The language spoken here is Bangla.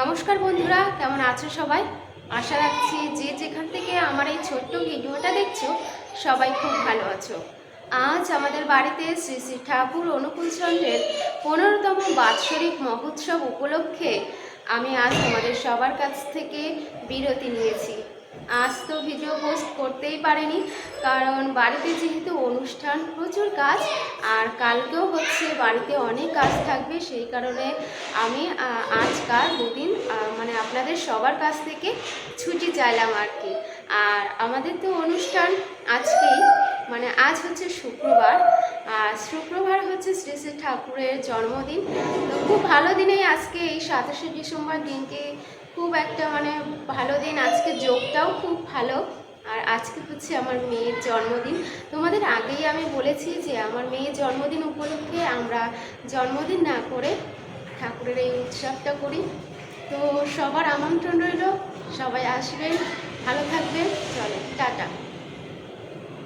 নমস্কার বন্ধুরা, কেমন আছো সবাই? আশা রাখছি যে যেখান থেকে আমার এই ছোট্ট ভিডিওটা দেখছ, সবাই খুব ভালো আছো। আজ আমাদের বাড়িতে শ্রী শ্রী ঠাকুর অনুকূল চন্দ্রের পনেরোতম বাৎসরিক মহোৎসব উপলক্ষে আমি আজ তোমাদের সবার কাছ থেকে বিরতি নিয়েছি। আজ তো ভিডিও পোস্ট করতেই পারিনি কারণ বাড়িতে যেহেতু অনুষ্ঠান প্রচুর কাজ আর কালকেও হচ্ছে বাড়িতে অনেক কাজ থাকবে সেই কারণে আমি আহ, আজকাল দুদিন মানে আপনাদের সবার কাছ থেকে ছুটি চাইলাম আর কি। আর আমাদের তো অনুষ্ঠান আজকেই মানে আজ হচ্ছে শুক্রবার আর শুক্রবার হচ্ছে শ্রী শ্রী ঠাকুরের জন্মদিন। তো খুব ভালো দিনেই আজকে এই সাতাশে ডিসেম্বর দিনকে খুব একটা মানে ভালো দিন। আজকে যোগটাও খুব ভালো। আর আজকে হচ্ছে আমার মেয়ের জন্মদিন। তোমাদের আগেই আমি বলেছি যে আমার মেয়ের জন্মদিন উপলক্ষে আমরা জন্মদিন না করে ঠাকুরের এই উৎসবটা করি। তো সবার আমন্ত্রণ রইল। সবাই আসবেন ভালো থাকবে। থাকবেন